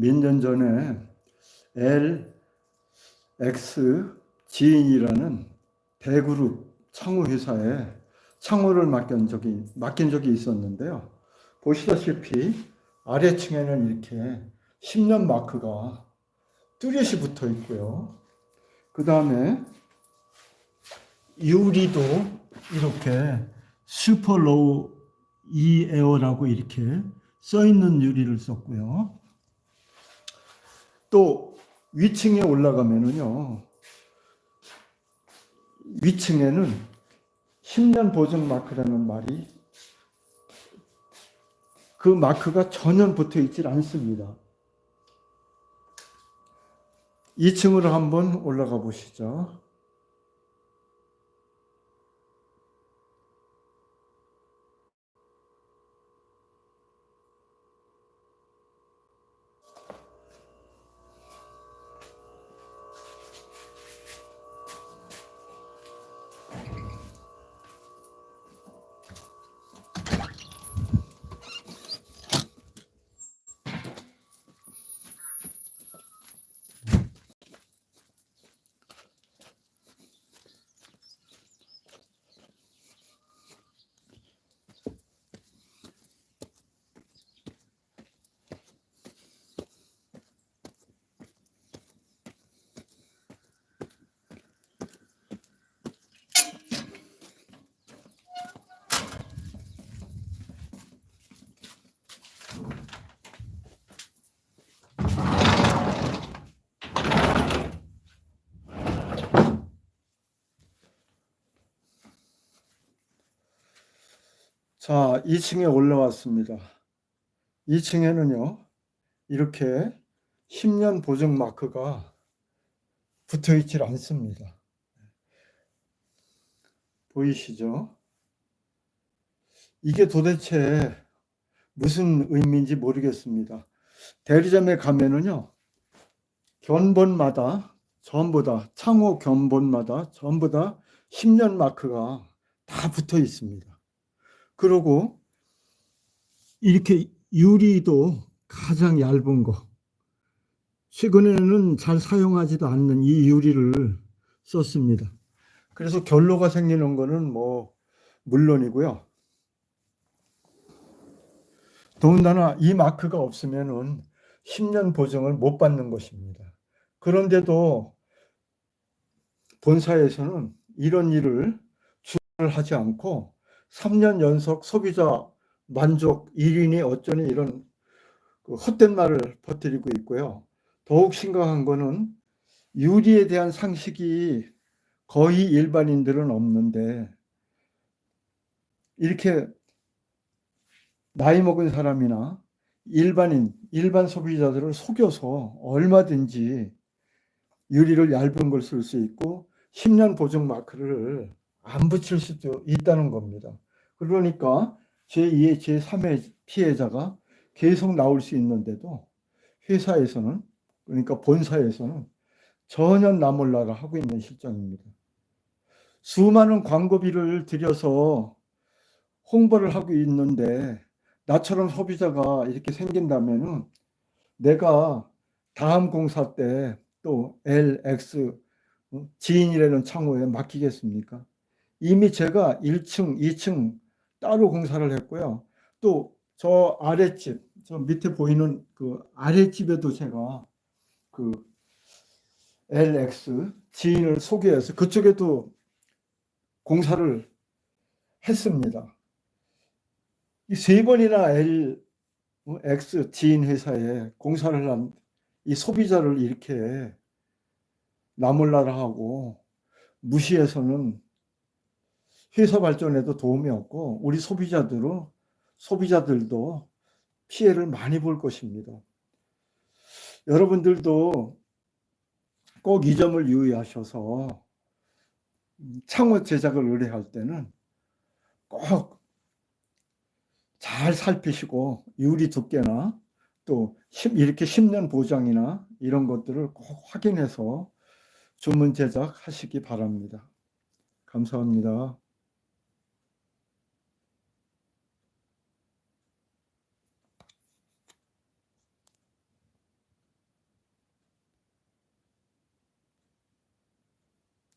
몇 년 전에 LX 지인이라는 대그룹 창호 회사에 창호를 맡긴 적이 맡긴 적이 있었는데요. 보시다시피 아래층에는 이렇게 10년 마크가 뚜렷이 붙어 있고요. 그 다음에 유리도 이렇게 슈퍼로우 이에어라고 이렇게 써 있는 유리를 썼고요. 또 위층에 올라가면은요. 위층에는 10년 보증 마크라는 말이 그 마크가 전혀 붙어 있질 않습니다. 2층으로 한번 올라가 보시죠. 자, 2층에 올라왔습니다. 2층에는요, 이렇게 10년 보증 마크가 붙어 있질 않습니다. 보이시죠? 이게 도대체 무슨 의미인지 모르겠습니다. 대리점에 가면은요, 견본마다 전부 다, 창호 견본마다 전부 다 10년 마크가 다 붙어 있습니다. 그리고 이렇게 유리도 가장 얇은 거. 최근에는 잘 사용하지도 않는 이 유리를 썼습니다. 그래서 결로가 생기는 거는 뭐 물론이고요. 더군다나 이 마크가 없으면은 10년 보증을 못 받는 것입니다. 그런데도 본사에서는 이런 일을 주를 하지 않고 3년 연속 소비자 만족 1위니 어쩌니 이런 그 헛된 말을 퍼뜨리고 있고요. 더욱 심각한 거는 유리에 대한 상식이 거의 일반인들은 없는데 이렇게 나이 먹은 사람이나 일반인, 일반 소비자들을 속여서 얼마든지 유리를 얇은 걸 쓸 수 있고 10년 보증 마크를 안 붙일 수도 있다는 겁니다. 그러니까 제2의 제3의 피해자가 계속 나올 수 있는데도 회사에서는 그러니까 본사에서는 전혀 나몰라라 하고 있는 실정입니다. 수많은 광고비를 들여서 홍보를 하고 있는데 나처럼 소비자가 이렇게 생긴다면은 내가 다음 공사 때 또 LX 지인이라는 창호에 맡기겠습니까? 이미 제가 1층, 2층 따로 공사를 했고요. 또 저 아랫집, 저 밑에 보이는 그 아랫집에도 제가 그 LX 지인을 소개해서 그쪽에도 공사를 했습니다. 이 세 번이나 LX 지인 회사에 공사를 한 이 소비자를 이렇게 나몰라라 하고 무시해서는 회사 발전에도 도움이 없고 우리 소비자들은 소비자들도 피해를 많이 볼 것입니다. 여러분들도 꼭 이 점을 유의하셔서 창호 제작을 의뢰할 때는 꼭 잘 살피시고 유리 두께나 또 이렇게 10년 보장이나 이런 것들을 꼭 확인해서 주문 제작하시기 바랍니다. 감사합니다.